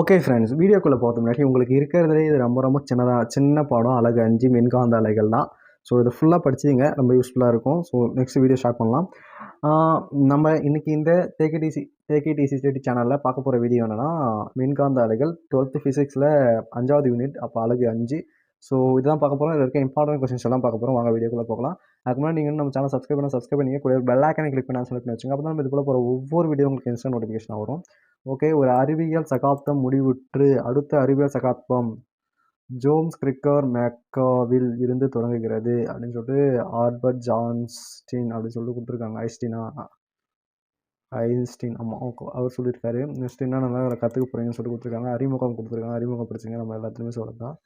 Okay friends வீடியோக்குள்ளே பார்த்த முன்னாடி உங்களுக்கு இருக்கிறதுலே இது ரொம்ப ரொம்ப சின்னதாக சின்ன பாடம் அழகு அஞ்சு மின்காந்த அலைகள் தான். ஸோ இது ஃபுல்லாக படிச்சிங்க ரொம்ப யூஸ்ஃபுல்லாக இருக்கும். ஸோ நெக்ஸ்ட் வீடியோ ஸ்டார்ட் பண்ணலாம். நம்ம இன்றைக்கி இந்த தேக்கிடிசி தேக்கிடிசி ஸ்டடி சேனலில் பார்க்க போகிற வீடியோ என்னென்னா மின்காந்த அலைகள் டுவெல்த்து ஃபிசிக்ஸில் அஞ்சாவது யூனிட் அப்போ அழகு அஞ்சு. ஸோ இதுதான் பார்க்க போகிறோம் இதில் இருக்க இம்பார்ட்டன்ட் கொஸ்டின்ஸ் எல்லாம் பார்க்க போகிறோம் வாங்க வீடியோக்குள்ளே போகலாம். அதுக்கு முன்னாடி நீங்கள் நம்ம சேனல் சப்ஸ்கிரைப் பண்ண சப்ஸ்கிரைப் பண்ணி கூட பெல் ஐக்கனை கிளிக் பண்ணி செலக்ட் பண்ணி வச்சுங்க அப்போ தான் நம்ம இது போல போகிற ஒவ்வொரு வீடியோ உங்களுக்கு இன்ஸ்டன்ட் நோட்டிஃபிகேஷன் வரும். ஓகே ஒரு அறிவியல் சகாப்தம் முடிவுற்று அடுத்த அறிவியல் சகாப்தம் ஜோம்ஸ் கிரிக்கர் மேக்காவில் இருந்து தொடங்குகிறது அப்படின்னு சொல்லிட்டு ஆல்பர்ட் ஜான்ஸ்டீன் அப்படின்னு சொல்லிட்டு கொடுத்துருக்காங்க ஐஸ்டீனா ஐன்ஸ்டீன் ஆமாம் ஓகே அவர் சொல்லியிருக்காரு. நெக்ஸ்ட் என்ன நல்லா கற்றுக்க போகிறீங்கன்னு சொல்லி கொடுத்துருக்காங்க அறிமுகம் கொடுத்துருக்காங்க அறிமுகம் படிச்சிங்க நம்ம எல்லாத்துலேயுமே சொல்லலாம்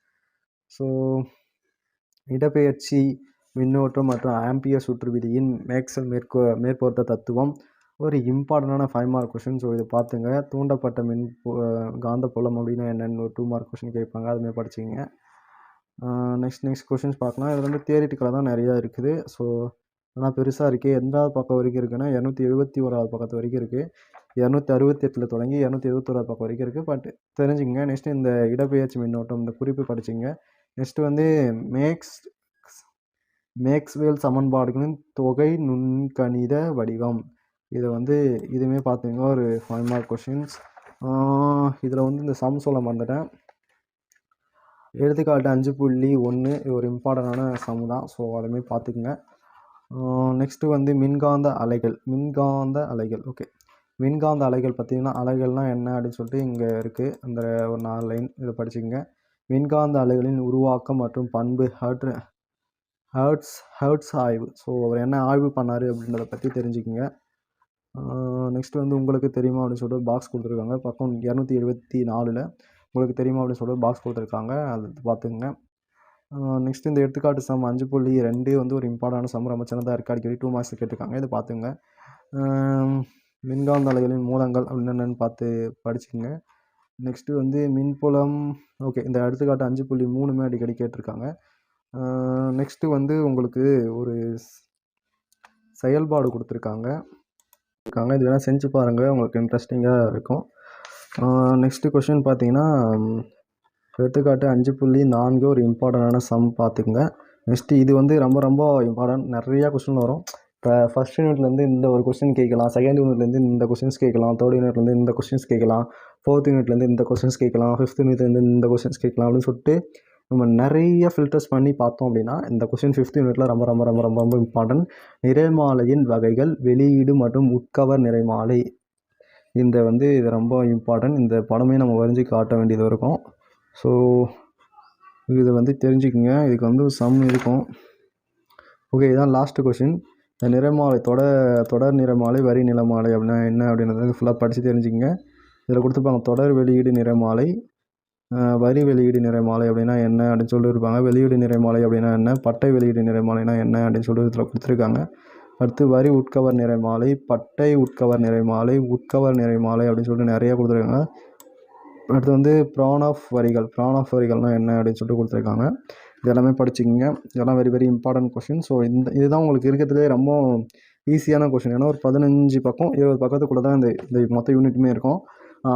ஸோ இடப்பெயர்ச்சி மின்னோட்டம் மற்றும் ஆம்பியர் சுற்று விதியின் மேக்சல் மேற்கோ மேற்பொருத்த தத்துவம் ஒரு இம்பார்ட்டண்டான ஃபைவ் மார்க் கொஷின் ஸோ இதை பார்த்துங்க. தூண்டப்பட்ட மின் பு- காந்தப்புலம் அப்படின்னா என்னென்னு ஒரு டூ மார்க் கொஷின் கேட்பாங்க. அதுமாதிரி படிச்சிங்க நெக்ஸ்ட் நெக்ஸ்ட் கொஷின்ஸ் பார்க்கலாம். இதில் வந்து தியரிட்டிக்கலாக தான் நிறையா இருக்குது. ஸோ ஆனால் பெருசாக இருக்குது எந்தாவது பக்கம் வரைக்கும் இருக்குன்னா இரநூத்தி எழுபத்தி ஓராவது பக்கத்து வரைக்கும் இருக்குது இரநூத்தி அறுபத்தி எட்டில் தொடங்கி இரநூத்தி எழுபத்தோராது பக்கம் வரைக்கும் இருக்குது பட் தெரிஞ்சுங்க நெக்ஸ்ட்டு இந்த இடப்பெயர்ச்சி மின்னோட்டம் இந்த குறிப்பு படிச்சிங்க நெக்ஸ்ட்டு வந்து மேக்ஸ் மேக்ஸ்வேல் சமன்பாடுகளின் தொகை நுண்கணித வடிவம். இதை வந்து இதுவுமே பார்த்தீங்கன்னா ஒரு ஃபைவ் மார்க் கொஷின்ஸ் இதில் வந்து இந்த சம் சொல்ல மறந்துட்டேன். எடுத்துக்காட்டு அஞ்சு புள்ளி ஒன்று இது ஒரு இம்பார்ட்டண்டான சம் தான். ஸோ அதுமாரி பார்த்துக்குங்க. நெக்ஸ்ட்டு வந்து மின்காந்த அலைகள். மின்காந்த அலைகள். ஓகே மின்காந்த அலைகள் பார்த்திங்கன்னா அலைகள்னால் என்ன அப்படின்னு சொல்லிட்டு இங்கே இருக்குது அந்த ஒரு நாலு லைன் இதை படிச்சுக்கோங்க. மின்காந்த அலைகளின் உருவாக்கம் மற்றும் பண்பு ஹர்ட் ஹர்ட்ஸ் ஹர்ட்ஸ் ஆய்வு. ஸோ அவர் என்ன ஆய்வு பண்ணார் அப்படின்றத பற்றி தெரிஞ்சுக்கோங்க. நெக்ஸ்ட் வந்து உங்களுக்கு தெரியுமா அப்படின்னு சொல்லிட்டு பாக்ஸ் கொடுத்துருக்காங்க. பக்கம் இரநூத்தி எழுபத்தி நாலில் உங்களுக்கு தெரியுமா அப்படின்னு சொல்லிட்டு பாக்ஸ் கொடுத்துருக்காங்க. அது பார்த்துங்க நெக்ஸ்ட் இந்த எடுத்துக்காட்டு சம் அஞ்சு புள்ளி ரெண்டு வந்து ஒரு இம்பார்ட்டான சம். ரொம்ப சின்னதாக இருக்குது அடிக்கடி. டூ மார்க்ஸ் கேட்டிருக்காங்க. இதை பார்த்துங்க மின்காந்த அலைகளின் மூலங்கள் அப்படின்னு என்னென்னு பார்த்து படிச்சுங்க நெக்ஸ்ட்டு வந்து மின்புலம். ஓகே இந்த எடுத்துக்காட்டு அஞ்சு புள்ளி மூணுமே அடிக்கடி கேட்டிருக்காங்க. நெக்ஸ்ட்டு வந்து உங்களுக்கு ஒரு செயல்பாடு கொடுத்துருக்காங்க. இருக்காங்க. இது வேணால் செஞ்சு பாருங்கள் உங்களுக்கு இன்ட்ரெஸ்டிங்காக இருக்கும். நெக்ஸ்ட்டு கொஷின் பார்த்தீங்கன்னா எடுத்துக்காட்டு அஞ்சு புள்ளி நான்கு ஒரு இம்பார்ட்டண்டான சம் பார்த்துக்குங்க. நெக்ஸ்ட்டு இது வந்து ரொம்ப ரொம்ப இம்பார்ட்டன்ட் நிறையா கொஷின் வரும். இப்போ ஃபஸ்ட் யூனிட்லேருந்து இந்த ஒரு கொஸ்டின் கேட்கலாம். செகண்ட் யூனிட்லேருந்து இந்த கொஸ்டின்ஸ் கேட்கலாம். தேர்ட் யூனிட்லேருந்து இந்த கொஸ்டின்ஸ் கேட்கலாம். ஃபோர்த் யூனிட்லேருந்து இந்த கொஸ்டின்ஸ் கேட்கலாம். ஃபிஃப்த் யூனிட்லேருந்து இந்த கொஸ்டின்ஸ் கேட்கலாம் அப்படின்னு சொல்லிட்டு நம்ம நிறைய ஃபில்டர்ஸ் பண்ணி பார்த்தோம் அப்படின்னா இந்த கொஸ்டின் ஃபிஃப்த் யூனிட்டில் ரொம்ப ரொம்ப ரொம்ப ரொம்ப ரொம்ப இம்பார்ட்டன்ட் நிறைமாலையின் வகைகள் வெளியீடு மற்றும் உட்கவர் நிறைமாலை. இந்த வந்து இது ரொம்ப இம்பார்ட்டன்ட் இந்த படமே நம்ம வரைஞ்சி காட்ட வேண்டியது இருக்கும். ஸோ இது வந்து தெரிஞ்சுக்கங்க. இதுக்கு வந்து சம் இருக்கும். ஓகே இதான் லாஸ்ட்டு கொஷின் இந்த நிறமாலை தொடர் தொடர் நிறமாலை வரி நிறமாலை அப்படின்னா என்ன அப்படின்றத ஃபுல்லாக படித்து தெரிஞ்சுக்கங்க. இதில் கொடுத்துருப்பாங்க தொடர் வெளியீடு நிறமாலை. வரி வெளியீடு நிறமாலை அப்படின்னா என்ன அப்படின்னு சொல்லியிருப்பாங்க வெளியீடு நிறமாலை அப்படின்னா என்ன? பட்டை வெளியீடு நிறமாலைனா என்ன அப்படின்னு சொல்லி இதில் கொடுத்துருக்காங்க. அடுத்து வரி உட்கவர் நிறைமாலை பட்டை உட்கவர் நிறைமாலை உட்கவர் நிறைமாலை அப்படின்னு சொல்லிட்டு நிறைய கொடுத்துருக்காங்க. அடுத்து வந்து ப்ரான் ஆஃப் வரிகள் ப்ரான் ஆஃப் வரிகள்னால் என்ன அப்படின்னு சொல்லிட்டு கொடுத்துருக்காங்க. இது எல்லாமே படிச்சுக்கோங்க. இதெல்லாம் very very important question so இந்த இதுதான் உங்களுக்கு இருக்கிறதுலே ரொம்ப ஈஸியான கொஷின் ஏன்னா ஒரு பதினஞ்சு பக்கம் இருபது பக்கத்துக்குள்ளே தான் இந்த இந்த மொத்த யூனிட்டுமே இருக்கும்.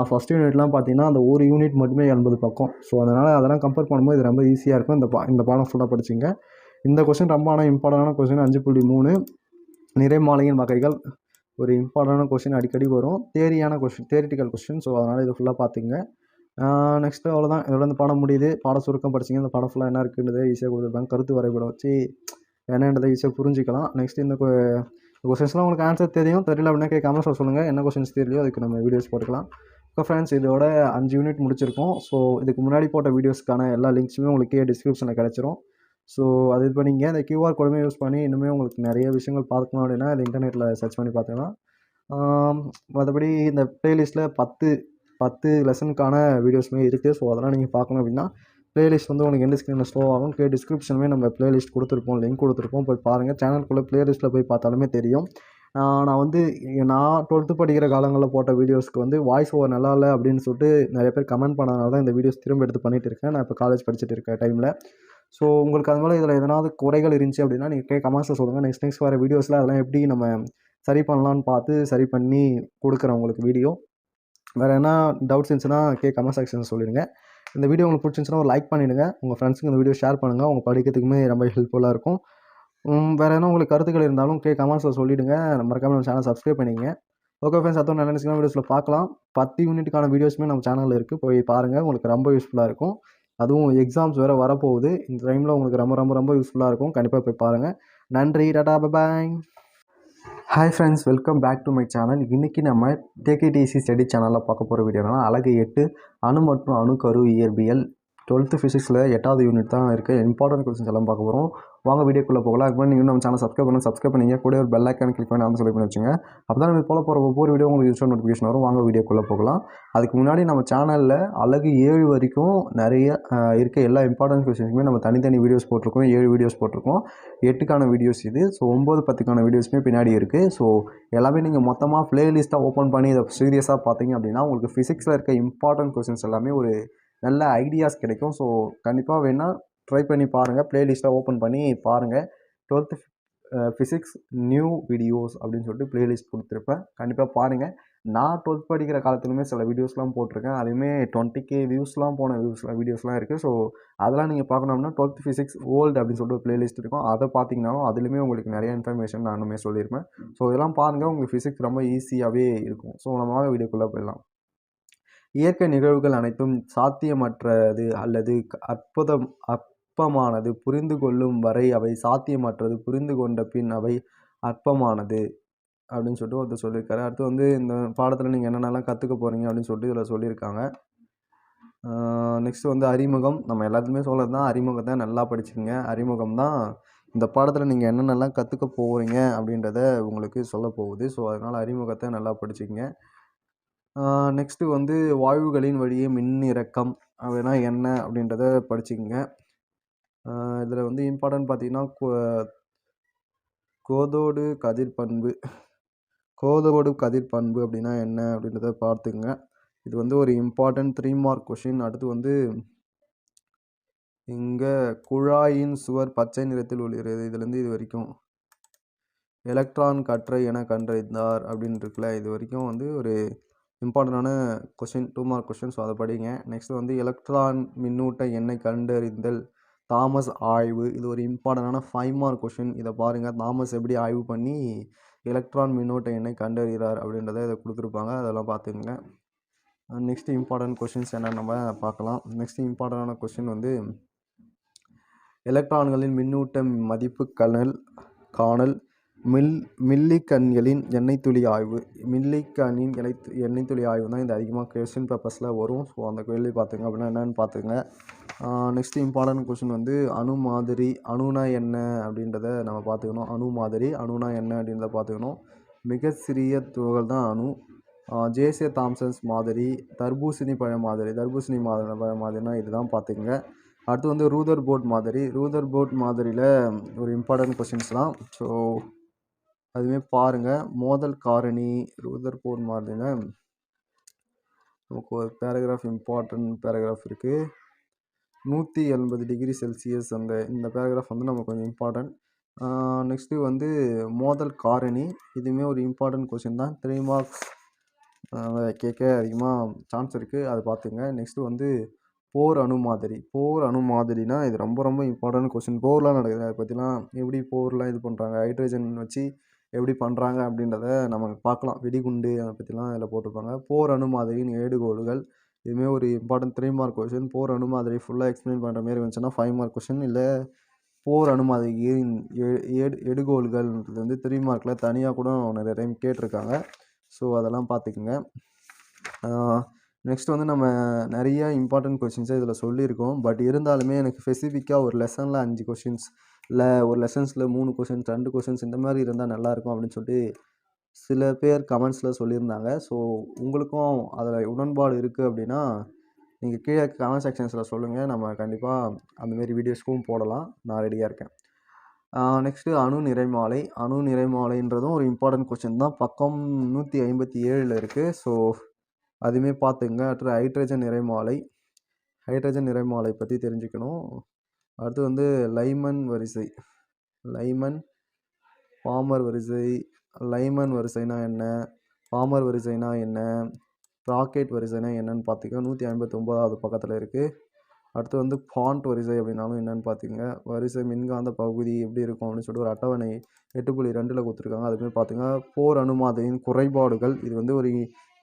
ஃபஸ்ட் யூனிட்லாம் பார்த்தீங்கன்னா அந்த ஒரு யூனிட் மட்டுமே எண்பது பக்கம். ஸோ அதனால் அதெல்லாம் கம்பேர் பண்ணும்போது இது ரொம்ப ஈஸியாக இருக்கும். இந்த பா இந்த பாடம் ஃபுல்லாக படிச்சிங்க. இந்த கொஷின் ரொம்ப ஆனால் இம்பார்ட்டண்டான கொஸ்டின் அஞ்சு புள்ளி மூணு. நிறைமாலையின் வகைகள். ஒரு இம்பார்ட்டண்டான கொஷின் அடிக்கடி வரும். தேரியான கொஷின் தேரிட்டிக்கல் கொஸ்டின் ஸோ அதனால் இது ஃபுல்லாக பார்த்துங்க. நெக்ஸ்ட்டு அவ்வளோதான் இதோட இந்த பாடம் முடியுது. பாட சுருக்கம் படிச்சிங்க. இந்த பாடம் ஃபுல்லாக என்ன இருக்குன்றதை ஈஸியாக கொடுத்துருப்பாங்க கருத்து வரைபடம் வச்சு என்னன்றதை ஈஸியாக புரிஞ்சிக்கலாம். நெக்ஸ்ட் இந்த கொஸ்டின்ஸ்லாம் உங்களுக்கு ஆன்சர் தெரியும். தெரியல அப்படின்னா கேட்காம சொல்லுங்கள் என்ன கொஷின்ஸ் தெரியலையோ அதுக்கு நம்ம வீடியோஸ் போட்டுக்கலாம். ஸோ ஃப்ரெண்ட்ஸ் இதோட அஞ்சு யூனிட் முடிச்சிருக்கோம். ஸோ இதுக்கு முன்னாடி போட்ட வீடியோஸ்க்கான எல்லா லிங்க்ஸுமே உங்களுக்கு டிஸ்கிரிப்ஷனில் கிடச்சிரும். ஸோ அது இது பண்ணிங்க இந்த கியூஆர் கோடுமே யூஸ் பண்ணி இன்னுமே உங்களுக்கு நிறைய விஷயங்கள் பார்க்கணும் அப்படின்னா அது இன்டர்நெட்டில் சர்ச் பண்ணி பார்த்துக்கலாம். மற்றபடி இந்த ப்ளேலிஸ்ட்டில் பத்து பத்து லெசனுக்கான வீடியோஸுமே இருக்குது ஸோ அதெல்லாம் நீங்கள் பார்க்கணும் அப்படின்னா ப்ளேலிஸ்ட் வந்து உங்களுக்கு எந்த ஸ்க்ரீனில் ஸ்லோ ஆகும்? கே டிஸ்கிரிப்ஷனுமே நம்ம ப்ளேலிஸ்ட் கொடுத்துருப்போம் லிங்க் கொடுத்துருப்போம். போய் பாருங்கள் சேனலுக்குள்ளே ப்ளேலிஸ்ட்டில் போய் பார்த்தாலுமே தெரியும். நான் வந்து நான் டுவெல்த்து படிக்கிற காலங்களில் போட்ட வீடியோஸ்க்கு வந்து வாய்ஸ் ஓவர் நல்லா இல்லை அப்படின்னு சொல்லிட்டு நிறைய பேர் கமெண்ட் பண்ணனால தான் இந்த வீடியோஸ் திரும்ப எடுத்து பண்ணிட்டு இருக்கேன். நான் இப்போ காலேஜ் படிச்சுட்டு இருக்க டைமில் ஸோ உங்களுக்கு அது மேலே இதில் எதனாவது குறைகள் இருந்துச்சு அப்படின்னா நீங்கள் கே கமெண்ட்ஸில் சொல்லுங்கள் நெக்ஸ்ட் நெக்ஸ்ட் வர வீடியோஸில் அதெல்லாம் எப்படி நம்ம சரி பண்ணலான்னு பார்த்து சரி பண்ணி கொடுக்குறேன் உங்களுக்கு வீடியோ வேறு என்ன டவுட்ஸ் இருந்துச்சுன்னா கே கமெண்ட் செக்ஷன் சொல்லிடுங்க. இந்த வீடியோ உங்களுக்கு பிடிச்சிருந்துச்சுன்னா ஒரு லைக் பண்ணிவிடுங்க உங்கள் ஃப்ரெண்ட்ஸுக்கு இந்த வீடியோ ஷேர் பண்ணுங்கள் அவங்க படிக்கிறதுக்குமே ரொம்ப ஹெல்ப்ஃபுல்லாக இருக்கும். வேறு என்ன உங்களுக்கு கருத்துக்கள் இருந்தாலும் கே கமெண்ட்ஸில் சொல்லிவிடுங்க மறக்காமல் நம்ம சேனல் சப்ஸ்கிரைப் பண்ணிங்க ஓகே ஃப்ரெண்ட்ஸ் அத்தோட நல்ல நினைச்சிங்கன்னா வீடியோஸில் பார்க்கலாம். பத்து யூனிட்டுக்கான வீடியோஸுமே நம்ம சேனலில் இருக்குது போய் பாருங்கள் உங்களுக்கு ரொம்ப யூஸ்ஃபுல்லாக இருக்கும். அதுவும் எக்ஸாம்ஸ் வேறு வரப்போகுது. இந்த டைமில் உங்களுக்கு ரொம்ப ரொம்ப ரொம்ப யூஸ்ஃபுல்லாக இருக்கும். கண்டிப்பாக போய் பாருங்கள் நன்றி. Tata bye hi friends welcome back to my channel இன்றைக்கி நம்ம டேகேடிசி ஸ்டடி சேனலில் பார்க்க போகிற வீடியோனா அழகு எட்டு அணு மற்றும் அணுக்கரு இயற்பியல் டுவெல்த்து ஃபிசிக்ஸில் எட்டாவது யூனிட் தான் இருக்குது இம்பார்ட்டன்ட் கொஸ்டின்ஸ் எல்லாம் பார்க்க போகிறோம் வாங்க வீடியோக்குள்ளே போகலாம். அதுக்கு முன்னாடி நீங்கள் நம்ம சேனல் சப்ஸ்கிரைப் பண்ணி சப்ஸ்கிரைப் பண்ணிங்க. கூட ஒரு பெல் ஐக்கான் கிளிக் பண்ணி அந்த சொல்லி பண்ணி வச்சுங்க. அப்போ தான் நம்ம போல போகிற ஒவ்வொரு வீடியோ உங்களுக்கு யூஸ் நோட்டிஃபிகேஷன் வரும். வாங்க வீடியோக்குள்ளே போகலாம். அதுக்கு முன்னாடி நம்ம சேனலில் அழகு ஏழு வரைக்கும் நிறைய இருக்க எல்லா இம்பார்ட்டன்ட் கொஸ்டின்ஸுமே நம்ம தனித்தனி வீடியோஸ் போட்டிருக்கோம். ஏழு வீடியோஸ் போட்டிருக்கோம். எட்டுக்கான வீடியோஸ் இது. ஸோ ஒம்பது பத்துக்கான வீடியோஸுமே பின்னாடி இருக்குது ஸோ எல்லாமே நீங்கள் மொத்தமாக ப்ளேலிஸ்ட்டாக ஓப்பன் பண்ணி இதை சீரியஸாக பார்த்தீங்க அப்படின்னா உங்களுக்கு ஃபிசிக்ஸில் இருக்க இம்பார்ட்டன்ட் கொஸ்டின்ஸ் எல்லாமே ஒரு நல்ல ஐடியாஸ் கிடைக்கும். ஸோ கண்டிப்பாக வேணால் ட்ரை பண்ணி பாருங்கள் ப்ளேலிஸ்ட்டை ஓப்பன் பண்ணி பாருங்கள் டுவெல்த்து ஃபிசிக்ஸ் நியூ வீடியோஸ் அப்படின்னு சொல்லிட்டு ப்ளேலிஸ்ட் கொடுத்துருப்பேன். கண்டிப்பாக பாருங்கள் நான் டுவெல்த் படிக்கிற காலத்துலையுமே சில வீடியோஸ்லாம் போட்டிருக்கேன். அதுவுமே டுவெண்ட்டி கே வியூஸ்லாம் போன வியூஸ்லாம் வீடியோஸ்லாம் இருக்குது ஸோ அதெல்லாம் நீங்கள் பார்க்கணும்னா டுவெல்த் ஃபிசிக்ஸ் ஓல்டு அப்படின்னு சொல்லிட்டு ஒரு ப்ளேலிஸ்ட் இருக்கும். அதை பார்த்தீங்கன்னாலும் அதுலேயுமே உங்களுக்கு நிறைய இன்ஃபர்மேஷன் நானுமே சொல்லியிருப்பேன் ஸோ இதெல்லாம் பாருங்கள் உங்களுக்கு ஃபிசிக்ஸ் ரொம்ப ஈஸியாகவே இருக்கும். ஸோ நம்ம வீடியோக்குள்ளே போயிடலாம். இயற்கை நிகழ்வுகள் அனைத்தும் சாத்தியமற்றது அல்லது க- அற்புதம் அற்பமானது. புரிந்து கொள்ளும் வரை அவை சாத்தியமற்றது. புரிந்து கொண்ட பின் அவை அற்பமானது அப்படின்னு சொல்லிட்டு ஒருத்தர் சொல்லியிருக்காரு. அடுத்து வந்து இந்த பாடத்தில் நீங்கள் என்னென்னலாம் கற்றுக்க போகிறீங்க அப்படின்னு சொல்லிட்டு இதில் சொல்லியிருக்காங்க. நெக்ஸ்ட் வந்து அறிமுகம். நம்ம எல்லாத்துக்குமே சொல்கிறது தான் அறிமுகம் தான் நல்லா படிச்சுக்கோங்க. அறிமுகம் தான் இந்த பாடத்தில் நீங்கள் என்னென்னலாம் கற்றுக்க போகிறீங்க அப்படின்றத உங்களுக்கு சொல்ல போகுது. ஸோ அதனால் அறிமுகத்தை நல்லா படிச்சுக்கோங்க. நெக்ஸ்ட்டு வந்து வாயுகளின் வழியே மின்னிறக்கம். அப்படின்னா என்ன அப்படின்றத படிச்சுக்கங்க. இதில் வந்து இம்பார்ட்டன்ட் பார்த்தீங்கன்னா கோ- கோதோடு கதிர் பண்பு கோதோடு கதிர் பண்பு அப்படின்னா என்ன அப்படின்றத பார்த்துங்க இது வந்து ஒரு இம்பார்ட்டன்ட் த்ரீ மார்க் கொஷின் அடுத்து வந்து இங்கே குழாயின் சுவர் பச்சை நிறத்தில் ஒளிர்கிறது. இதுலேருந்து இது வரைக்கும். எலக்ட்ரான் கற்றை என கண்டறிந்தார் அப்படின்னு இருக்குல்ல இது வரைக்கும் வந்து ஒரு இம்பார்ட்டண்ட்டான question two mark question so அதை படிங்க. நெக்ஸ்ட் வந்து எலக்ட்ரான் மின்னூட்ட எண்ணெய் கண்டறிந்தல். தாமஸ் ஆய்வு. இது ஒரு இம்பார்ட்டண்ட்டான ஃபைவ் மார்க் கொஷின் இதை பாருங்கள் தாமஸ் எப்படி ஆய்வு பண்ணி எலக்ட்ரான் மின்னோட்ட எண்ணெய் கண்டறிகிறார் அப்படின்றத இதை கொடுத்துருப்பாங்க. அதெல்லாம் பார்த்துக்குங்க. நெக்ஸ்ட் இம்பார்ட்டன்ட் கொஷின்ஸ் என்னென்ன நம்ம பார்க்கலாம். நெக்ஸ்ட் இம்பார்ட்டண்டான கொஷின் வந்து எலக்ட்ரான்களின் மின்னூட்ட மதிப்பு கணல் காணல் மில் மில்லிகன்களின் எண்ணெய் துளி ஆய்வு. மில்லிகனின் எண்ணெய் எண்ணெய் துளி ஆய்வு தான் இது அதிகமாக கொஸ்டின் பேப்பர்ஸில் வரும். ஸோ அந்த கேள்வி பார்த்துங்க அப்படின்னா என்னென்னு பார்த்துங்க. நெக்ஸ்ட் இம்பார்ட்டன்ட் கொஷின் வந்து அணு மாதிரி அணுனா என்ன அப்படின்றத நம்ம பார்த்துக்கணும். அணு மாதிரி அணுனா என்ன அப்படின்றத பார்த்துக்கணும். மிக சிறிய துகள் தான் அணு. ஜேசே தாம்சன்ஸ் மாதிரி தர்பூசணி பழ மாதிரி தர்பூசணி மாதிரி பழ மாதிரினா இதுதான் பார்த்துக்குங்க. அடுத்து வந்து ரூதர் போர்ட் மாதிரி. ரூதர் போர்ட் மாதிரியில் ஒரு இம்பார்ட்டன்ட் கொஷின்ஸ் தான். ஸோ அதுவுமே பாருங்கள் மோதல் காரணி ரூதர் போர்ட் நமக்கு ஒரு பேராகிராஃப் இம்பார்ட்டன்ட் பேராகிராஃப் இருக்குது நூற்றி எண்பது டிகிரி செல்சியஸ் அந்த இந்த பேராகிராஃப் வந்து நமக்கு கொஞ்சம் இம்பார்ட்டன்ட் நெக்ஸ்ட்டு வந்து மோதல் காரணி. இதுவுமே ஒரு இம்பார்ட்டன்ட் கொஷின் தான். த்ரீ மார்க்ஸ் கேட்க அதிகமாக சான்ஸ் இருக்குது அதை பார்த்துங்க. நெக்ஸ்ட்டு வந்து போர் அணு மாதிரி. போர் அணு மாதிரினா இது ரொம்ப ரொம்ப இம்பார்ட்டன்ட் கொஷின் போர்லாம் நடக்குது. அதை பற்றிலாம் எப்படி போர்லாம் இது பண்ணுறாங்க ஹைட்ரஜன் வச்சு எப்படி பண்ணுறாங்க அப்படின்றத நம்ம பார்க்கலாம். வெடிகுண்டு அதை பற்றிலாம் இதில் போட்டிருப்பாங்க. போர் அணு ஏடுகோடுகள் இதுவுமே ஒரு important three mark question Bohr அணுமாதிரி ஃபுல்லாக எக்ஸ்பிளைன் பண்ணுற மாதிரி வந்துச்சுன்னா ஃபைவ் மார்க் கொஷின் இல்லை போர் அணுமாதிரியின் ஏடு எடுகோள்கள்ன்றது வந்து த்ரீ மார்க்கில் தனியாக கூட நிறைய டைம் கேட்டிருக்காங்க. ஸோ அதெல்லாம் பார்த்துக்குங்க. நெக்ஸ்ட் வந்து நம்ம நிறைய இம்பார்ட்டன்ட் கொஷின்ஸை இதில் சொல்லியிருக்கோம். பட் இருந்தாலுமே எனக்கு ஸ்பெசிஃபிக்காக ஒரு லெசனில் அஞ்சு கொஷின்ஸ் இல்லை ஒரு லெசன்ஸில் மூணு கொஷின்ஸ் ரெண்டு கொஷின்ஸ் இந்த மாதிரி இருந்தால் நல்லாயிருக்கும் அப்படின்னு சொல்லிட்டு சில பேர் கமெண்ட்ஸில் சொல்லியிருந்தாங்க. ஸோ உங்களுக்கும் அதில் உடன்பாடு இருக்குது அப்படின்னா நீங்கள் கீழே கமெண்ட் செக்ஷன்ஸில் சொல்லுங்கள் நம்ம கண்டிப்பாக அந்தமாரி வீடியோஸ்க்கும் போடலாம். நான் ரெடியாக இருக்கேன். நெக்ஸ்ட்டு அணு நிறைமாலை. அணு நிறைமாலைன்றதும் ஒரு இம்பார்ட்டன்ட் கொஸ்டின் தான். பக்கம் நூற்றி ஐம்பத்தி ஏழில் இருக்குது ஸோ அதுவுமே பார்த்துங்க. அடுத்து ஹைட்ரஜன் நிறைமாலை. ஹைட்ரஜன் நிறைமாலை பற்றி தெரிஞ்சுக்கணும். அடுத்து வந்து லைமன் வரிசை. லைமன் பாமர் வரிசை. லைமன் வரிசைனா என்ன? பாமர் வரிசைனா என்ன? ப்ராக்கெட் வரிசைனா என்னன்னு பார்த்திங்கன்னா நூற்றி ஐம்பத்தொம்போதாவது பக்கத்தில் இருக்குது அடுத்து வந்து ஃபாண்ட் வரிசை அப்படின்னாலும் என்னென்னு பார்த்திங்க வரிசை மின்காந்த பகுதி எப்படி இருக்கும் அப்படின்னு சொல்லிட்டு ஒரு அட்டவணை எட்டு புள்ளி ரெண்டில் கொடுத்துருக்காங்க. அதுமாரி பார்த்திங்கன்னா போர் அனுமாதையின் குறைபாடுகள். இது வந்து ஒரு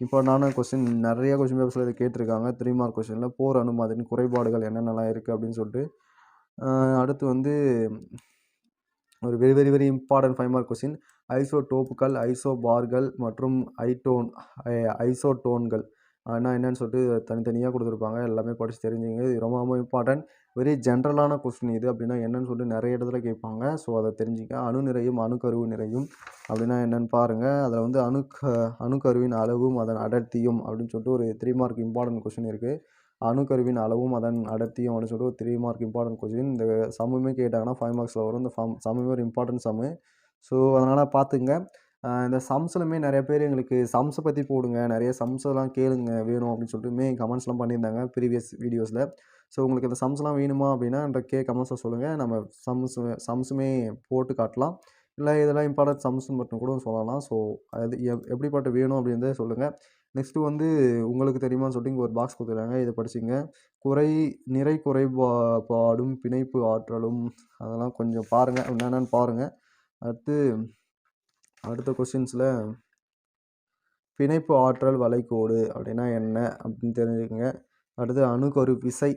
இம்பார்ட்டண்டான கொஸ்டின் நிறைய கொஸ்டின் பேப்பர்ஸில் இதை கேட்டிருக்காங்க. த்ரீ மார்க் கொஸ்டினில் போர் அனுமாதையின் குறைபாடுகள் என்னென்னலாம் இருக்குது அப்படின்னு சொல்லிட்டு அடுத்து வந்து ஒரு very very very important five mark question ஐசோடோப்புகள் ஐசோபார்கள் மற்றும் ஐட்டோன் ஐசோடோன்கள் ஆனால் என்னன்னு சொல்லிட்டு தனித்தனியாக கொடுத்துருப்பாங்க. எல்லாமே படித்து தெரிஞ்சுங்க. இது ரொம்ப ரொம்ப இம்பார்ட்டன்ட் வெரி ஜென்ரலான கொஸ்டின் இது அப்படின்னா என்னன்னு சொல்லிட்டு நிறைய இடத்துல கேட்பாங்க. ஸோ அதை தெரிஞ்சுக்க. அணு நிறையும் அணுக்கருவு நிறையும் அப்படின்னா என்னென்னு பாருங்கள் அதில் வந்து அணுக்க அணுக்கருவின் அளவும் அதன் அடர்த்தியும் அப்படின்னு சொல்லிட்டு ஒரு த்ரீ மார்க் இம்பார்ட்டன்ட் கொஸ்டின் இருக்குது அணுக்கருவின் அளவும் அதன் அடர்த்தியும் அப்படின்னு சொல்லிட்டு ஒரு த்ரீ மார்க் இம்பார்ட்டன்ட் கொஸ்டின் இந்த சம்முமே கேட்டாங்கன்னா ஃபைவ் மார்க்ஸில் வரும். இந்த ஃபம் சம்முமே ஒரு இம்பார்ட்டன்ட் சம்மு ஸோ அதனால் பார்த்துங்க. இந்த சம்ஸ்லுமே நிறைய பேர் எங்களுக்கு சம்ஸை பற்றி போடுங்க. நிறைய சம்ஸெல்லாம் கேளுங்க. வேணும் அப்படின்னு சொல்லிட்டு மே கமெண்ட்ஸ்லாம் பண்ணியிருந்தாங்க ப்ரீவியஸ் வீடியோஸில் ஸோ உங்களுக்கு இந்த சம்ஸ்லாம் வேணுமா அப்படின்னா என்ற கே கமெண்ட்ஸை சொல்லுங்கள் நம்ம சம்ஸ் சம்ஸுமே போட்டு காட்டலாம். இல்லை இதெல்லாம் இம்பார்ட்டன்ட் சம்ஸ்னு மட்டும் கூட சொல்லலாம். ஸோ அது எப் எப்படிப்பட்ட வேணும் அப்படின்றத சொல்லுங்கள் நெக்ஸ்ட்டு வந்து உங்களுக்கு தெரியுமான்னு சொல்லிட்டு இங்கே ஒரு பாக்ஸ் கொடுத்துருக்காங்க. இதை படிச்சிங்க குறை நிறை குறைபா பாடும் பிணைப்பு ஆற்றலும். அதெல்லாம் கொஞ்சம் பாருங்கள் என்னென்னு பாருங்கள் அடுத்து அடுத்த கொஸ்டின்ஸில் பிணைப்பு ஆற்றல் வளைகோடு அப்படின்னா என்ன அப்படின்னு தெரிஞ்சுக்கோங்க. அடுத்து அணுக்கரு விசை.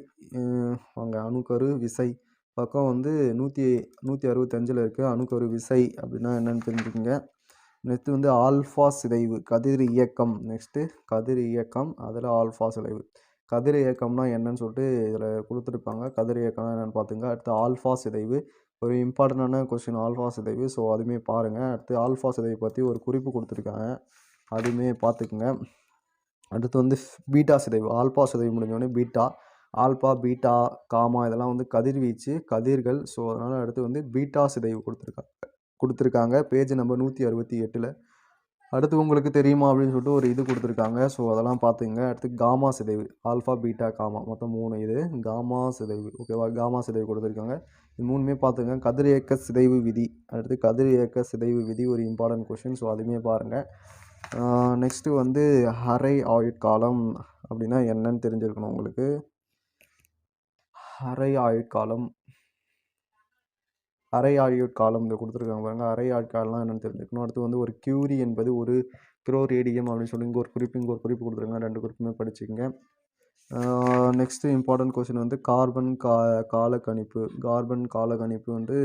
வாங்க அணுக்கரு விசை. பக்கம் வந்து நூற்றி நூற்றி அறுபத்தஞ்சில் இருக்குது அணுக்கரு விசை அப்படின்னா என்னென்னு தெரிஞ்சுக்கோங்க. நெக்ஸ்ட் வந்து ஆல்ஃபா சிதைவு கதிர் இயக்கம். நெக்ஸ்ட்டு கதிர் இயக்கம் அதில் ஆல்ஃபா சிதைவு. கதிர் இயக்கம்னா என்னன்னு சொல்லிட்டு இதில் கொடுத்துருப்பாங்க. கதிர் இயக்கம்னா என்னென்னு பார்த்துங்க அடுத்து ஆல்ஃபா சிதைவு ஒரு இம்பார்ட்டண்டான கொஸ்டின் ஆல்ஃபா சிதைவு. ஸோ அதுவுமே பாருங்கள் அடுத்து ஆல்ஃபா சிதைவு பற்றி ஒரு குறிப்பு கொடுத்துருக்காங்க. அதுவுமே பார்த்துக்குங்க அடுத்து வந்து பீட்டா சிதைவு ஆல்பா சிதைவு முடிஞ்சோடனே பீட்டா ஆல்பா பீட்டா காமா இதெல்லாம் வந்து கதிர்வீச்சு கதிர்கள். ஸோ அதனால் அடுத்து வந்து பீட்டா சிதைவு கொடுத்துருக்காங்க. கொடுத்துருக்காங்க. பேஜ் நம்பர் நூற்றி அறுபத்தி எட்டில். அடுத்து உங்களுக்கு தெரியுமா அப்படின்னு சொல்லிட்டு ஒரு இது கொடுத்துருக்காங்க. ஸோ அதெல்லாம் பார்த்துங்க அடுத்து காமா சிதைவு. ஆல்ஃபா பீட்டா காமா மொத்தம் மூணு இது. காமா சிதைவு. ஓகேவா காமா சிதைவு கொடுத்துருக்காங்க. இது மூணுமே பார்த்துங்க கதிர் இயக்க சிதைவு விதி. அடுத்து கதிர் இயக்க சிதைவு விதி ஒரு இம்பார்ட்டன்ட் கொஷின் ஸோ அதுவுமே பாருங்கள் நெக்ஸ்ட்டு வந்து ஹரை ஆயுட்காலம் அப்படின்னா என்னன்னு தெரிஞ்சிருக்கணும் உங்களுக்கு. ஹரை ஆயுட்காலம் அரை ஆயுட்காலம் இங்கே கொடுத்துருக்காங்க பாருங்கள் அரை ஆட்காலம்லாம் என்னென்னு தெரிஞ்சுக்கணும். அடுத்து வந்து ஒரு கியூரி என்பது ஒரு கிலோ ரேடியம் அப்படின்னு சொல்லி இங்கே ஒரு குறிப்பு இங்கே ஒரு குறிப்பு கொடுத்துருங்க ரெண்டு குறிப்புமே படிச்சுக்கங்க. நெக்ஸ்ட்டு இம்பார்ட்டன்ட் கொஷின் வந்து கார்பன் கா கால கணிப்பு கார்பன் கால கணிப்பு வந்து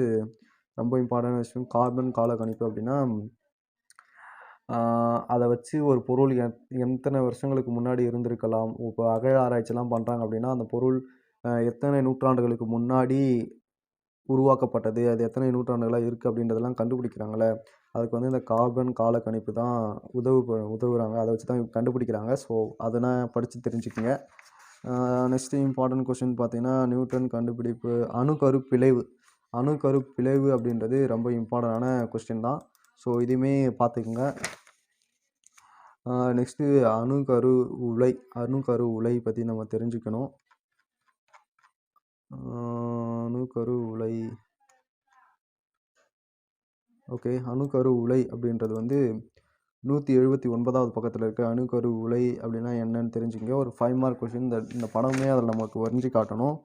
ரொம்ப இம்பார்ட்டன்ட் விஷயம். கார்பன் கால கணிப்பு அப்படின்னா அதை வச்சு ஒரு பொருள் எத்தனை வருஷங்களுக்கு முன்னாடி இருந்திருக்கலாம். இப்போ அகழ ஆராய்ச்சிலாம் பண்ணுறாங்க அப்படின்னா அந்த பொருள் எத்தனை நூற்றாண்டுகளுக்கு முன்னாடி உருவாக்கப்பட்டது அது எத்தனை நூற்றாண்டுகளாக இருக்குது அப்படின்றதெல்லாம் கண்டுபிடிக்கிறாங்களே. அதுக்கு வந்து இந்த கார்பன் கால கணிப்பு தான் உதவு உதவுகிறாங்க அதை வச்சு தான் கண்டுபிடிக்கிறாங்க. ஸோ அதனால் படித்து தெரிஞ்சுக்கோங்க. நெக்ஸ்ட்டு இம்பார்ட்டன்ட் கொஷின் பார்த்தீங்கன்னா நியூட்டன் கண்டுபிடிப்பு அணுக்கரு பிளவு அணுக்கரு பிளவு அப்படின்றது ரொம்ப இம்பார்ட்டண்டான கொஸ்டின் தான். ஸோ இதையுமே பார்த்துக்குங்க. நெக்ஸ்ட்டு அணுக்கரு உலை அணுக்கரு உலை பற்றி நம்ம தெரிஞ்சுக்கணும். அணுக்கரு உலை. ஓகே அணுக்கரு உலை அப்படின்றது வந்து நூற்றி எழுபத்தி ஒன்பதாவது பக்கத்தில் இருக்க அணுக்கரு உலை அப்படின்னா என்னன்னு தெரிஞ்சுங்க ஒரு ஃபைவ் மார்க் கொஷின் இந்த இந்த படமே அதில் நமக்கு வரைஞ்சி காட்டணும்.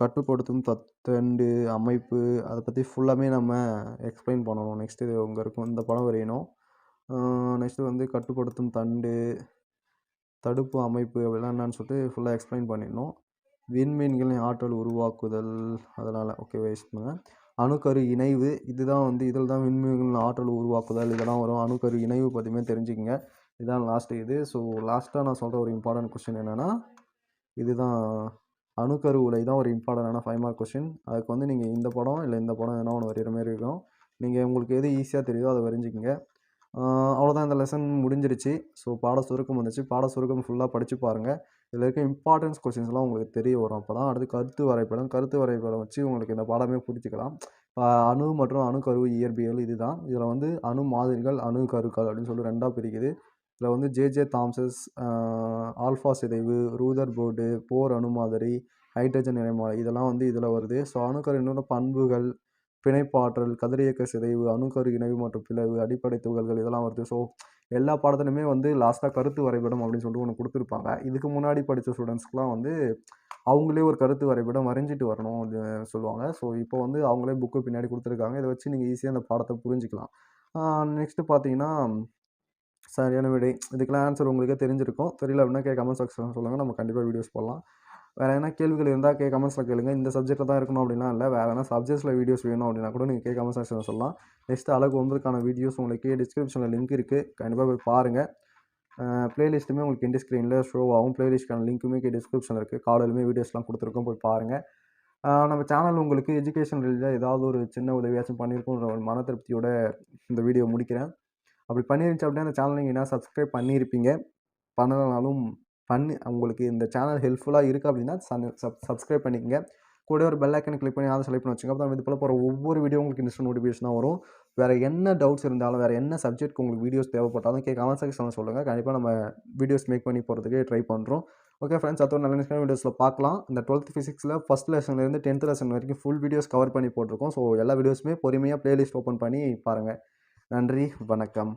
கட்டுப்படுத்தும் தத்தண்டு அமைப்பு அதை பற்றி ஃபுல்லாமே நம்ம எக்ஸ்பிளைன் பண்ணணும். நெக்ஸ்ட்டு இது உங்கள் இருக்கும் இந்த படம் வரையணும். நெக்ஸ்ட்டு வந்து கட்டுப்படுத்தும் தண்டு தடுப்பு அமைப்பு அப்படிலாம் என்னன்னு சொல்லிட்டு ஃபுல்லாக எக்ஸ்பிளைன் பண்ணிடணும். விண்மீன்களின் ஆற்றல் உருவாக்குதல். அதனால் ஓகே வேஸ்ட் பண்ணுங்கள் அணுக்கரு இணைவு இதுதான் வந்து இதில் தான் விண்மீன்களின் ஆற்றல் உருவாக்குதல். இதெல்லாம் வரும். அணுக்கரு இணைவு பற்றியுமே தெரிஞ்சுக்கங்க. இதுதான் லாஸ்ட்டு இது. ஸோ லாஸ்ட்டாக நான் சொல்கிற ஒரு இம்பார்ட்டன்ட் கொஸ்டின் என்னென்னா இதுதான் அணுக்கரு உலை தான் ஒரு இம்பார்ட்டண்டான ஃபைவ் மார்க் கொஸ்டின் அதுக்கு வந்து நீங்கள் இந்த படம் இல்லை இந்த படம் எதனா ஒன்று வரைகிற மாதிரி இருக்கும். நீங்கள் உங்களுக்கு எது ஈஸியாக தெரியுதோ அதை வரைஞ்சிக்கங்க. அவ்வளோதான் இந்த லெசன் முடிஞ்சிருச்சு. ஸோ பாட சுருக்கம் வந்துச்சு. பாட சுருக்கம் ஃபுல்லாக படித்து பாருங்கள் இதில் இருக்க இம்பார்ட்டன்ஸ் கொஸ்டின்ஸ்லாம் உங்களுக்கு தெரிய வரும். அப்போ தான் அடுத்து கருத்து வரைபடம் கருத்து வரைபடம் வச்சு உங்களுக்கு இந்த பாடமே புரிஞ்சுக்கலாம் அணு மற்றும் அணுக்கரு இயற்பியல் இதுதான். இதில் வந்து அணு மாதிரிகள் அணு கருக்கள் அப்படின்னு சொல்லி ரெண்டாக பிரிக்குது. இதில் வந்து ஜேஜே தாம்சஸ் ஆல்ஃபா சிதைவு ரூதர் போர்டு போர் அணு மாதிரி ஹைட்ரஜன் நிலைமாலை இதெல்லாம் வந்து இதில் வருது. ஸோ அணுக்கரு இன்னொரு பண்புகள் பிணைப்பாற்றல் கதிரியக்க சிதைவு அணுக்கரு இணைவு மற்றும் பிளவு அடிப்படை துகள்கள் இதெல்லாம் வருது. ஸோ எல்லா பாடத்துலையுமே வந்து லாஸ்ட்டாக கருத்து வரைபடம் அப்படின்னு சொல்லிட்டு ஒன்று கொடுத்துருப்பாங்க. இதுக்கு முன்னாடி படித்த ஸ்டூடெண்ட்ஸ்க்குலாம் வந்து அவங்களே ஒரு கருத்து வரைபடம் வரைஞ்சிட்டு வரணும் சொல்லுவாங்க. ஸோ இப்போ வந்து அவங்களே புக்கு பின்னாடி கொடுத்துருக்காங்க. இதை வச்சு நீங்கள் ஈஸியாக அந்த பாடத்தை புரிஞ்சுக்கலாம். நெக்ஸ்ட்டு பார்த்தீங்கன்னா சரியான விடை. இதுக்கெல்லாம் ஆன்சர் உங்களுக்கே தெரிஞ்சிருக்கும். தெரியல அப்படின்னா கே கமெண்ட் செக்ஷன் சொல்லுங்கள் நம்ம கண்டிப்பாக வீடியோஸ் போடலாம். வேறு எதனா கேள்விகள் இருந்தால் கே கமெண்ட்ஸில் கேளுங்க. இந்த சப்ஜெக்ட்டில் தான் இருக்கணும் அப்படின்னா இல்லை வேறு எதனா சப்ஜெக்ட்ஸில் வீடியோஸ் வேணும் அப்படின்னா கூட நீங்கள் கே கமெண்ட் செக்ஷனில் சொல்லலாம். நெக்ஸ்ட் அழகு ஒன்பதுக்கான வீடியோஸ் உங்களுக்கு டிஸ்கிரிப்ஷனில் லிங்க் இருக்குது கண்டிப்பாக போய் பாருங்கள் ப்ளேலிஸ்ட்டுமே உங்களுக்கு இண்டி ஸ்க்ரீனில் ஷோ ஆகும். ப்ளேலிஸ்ட்க்கான லிங்க்குமே டிஸ்கிரிப்ஷனில் இருக்குது காலையிலுமே வீடியோஸ்லாம் கொடுத்துருக்கோம் போய் பாருங்கள் நம்ம சேனல் உங்களுக்கு எஜுகேஷன் ரிலேட்டாக ஏதாவது ஒரு சின்ன உதவியாச்சும் பண்ணியிருக்கோன்ற ஒரு மன திருப்தியோட இந்த வீடியோ முடிக்கிறேன். அப்படி பண்ணிருந்துச்சு அப்படின்னா அந்த சேனல் நீங்கள் என்ன சப்ஸ்கிரைப் பண்ணியிருப்பீங்க பண்ணலைனாலும் பண்ணி உங்களுக்கு இந்த சேனல் ஹெல்ப்ஃபுல்லாக இருக்குது அப்படின்னா சப் சப்ஸ்கிரைப் பண்ணிக்கங்க. கூட ஒரு பெல் ஐக்கன் கிளிக் பண்ணி அதை செலக்ட் பண்ணி வச்சுங்க அப்புறம் இது போல் போகிற ஒவ்வொரு வீடியோ உங்களுக்கு இன்ஸ்டன்ட் நோட்டிஃபிகேஷனாக வரும். வேறு என்ன டவுட்ஸ் இருந்தாலும் வேறு என்ன சப்ஜெக்ட் உங்களுக்கு வீடியோஸ் தேவைப்பட்டாலும் கே கமெண்ட் செக்ஷனில் சொல்லுங்கள் கண்டிப்பாக நம்ம வீடியோஸ் மேக் பண்ணி போகிறதுக்கு ட்ரை பண்ணுறோம் ஓகே ஃப்ரெண்ட்ஸ் அதோட நல்ல நிமிஷம் வீடியோஸில் பார்க்கலாம். இந்த டுவெல்த் ஃபிசிக்ஸில் ஃபஸ்ட் லெசன்லேருந்து டென்த் லெசன் வரைக்கும் ஃபுல் வீடியோஸ் கவர் பண்ணி போட்டிருக்கோம். ஸோ எல்லா வீடியோஸுமே பொறுமையாக ப்ளேலிஸ்ட் ஓப்பன் பண்ணி பாருங்கள் நன்றி வணக்கம்.